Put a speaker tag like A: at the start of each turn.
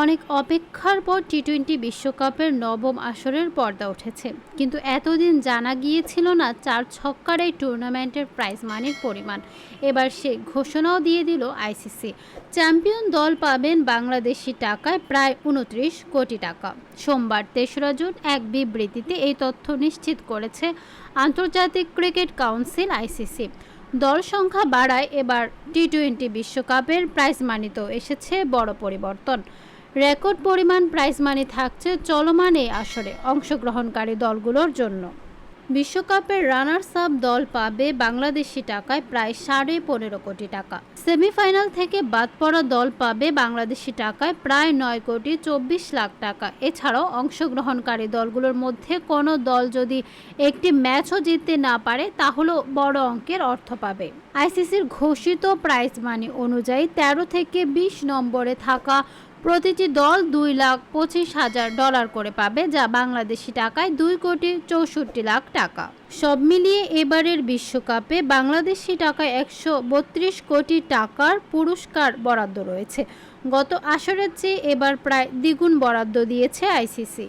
A: অনেক অপেক্ষার পর টি টোয়েন্টি বিশ্বকাপের নবম আসরের পর্দা উঠেছে। কিন্তু এতদিন জানা গিয়েছিল না চার ছক্কার এই টুর্নামেন্টের প্রাইজ মানির পরিমাণ। এবার সে ঘোষণাও দিয়ে দিল আইসিসি চ্যাম্পিয়ন দল পাবেন বাংলাদেশি টাকায় প্রায় উনত্রিশ কোটি টাকা। সোমবার তেসরা জুন এক বিবৃতিতে এই তথ্য নিশ্চিত করেছে আন্তর্জাতিক ক্রিকেট কাউন্সিল আইসিসি দল সংখ্যা বাড়ায়, এবার টি টোয়েন্টি বিশ্বকাপের প্রাইজ মানিতেও এসেছে বড় পরিবর্তন। রেকর্ড পরিমাণ প্রাইজ মানি থাকছে চলমান এই আসরে অংশগ্রহণকারী দলগুলোর জন্য। বিশ্বকাপের রানার্স আপ দল পাবে বাংলাদেশি টাকায় প্রায় সাড়ে পনেরো কোটি টাকা। সেমিফাইনাল থেকে বাদ পড়া দল পাবে বাংলাদেশি টাকায় প্রায় নয় কোটি চব্বিশ লাখ টাকা। এছাড়াও অংশগ্রহণকারী দলগুলোর মধ্যে কোনো দল যদি একটি ম্যাচও জিততে না পারে, তাহলেও বড় অঙ্কের অর্থ পাবে। আইসিসির ঘোষিত প্রাইজ মানি অনুযায়ী তেরো থেকে বিশ নম্বরে থাকা প্রতিটি দল দুই লাখ পঁচিশ হাজার ডলার করে পাবে, যা বাংলাদেশি টাকায় দুই কোটি চৌষট্টি লাখ টাকা। সব মিলিয়ে এবারের বিশ্বকাপে বাংলাদেশি টাকায় একশো বত্রিশ কোটি টাকার পুরস্কার বরাদ্দ রয়েছে। গত আসরের চেয়ে এবার প্রায় দ্বিগুণ বরাদ্দ দিয়েছে আইসিসি।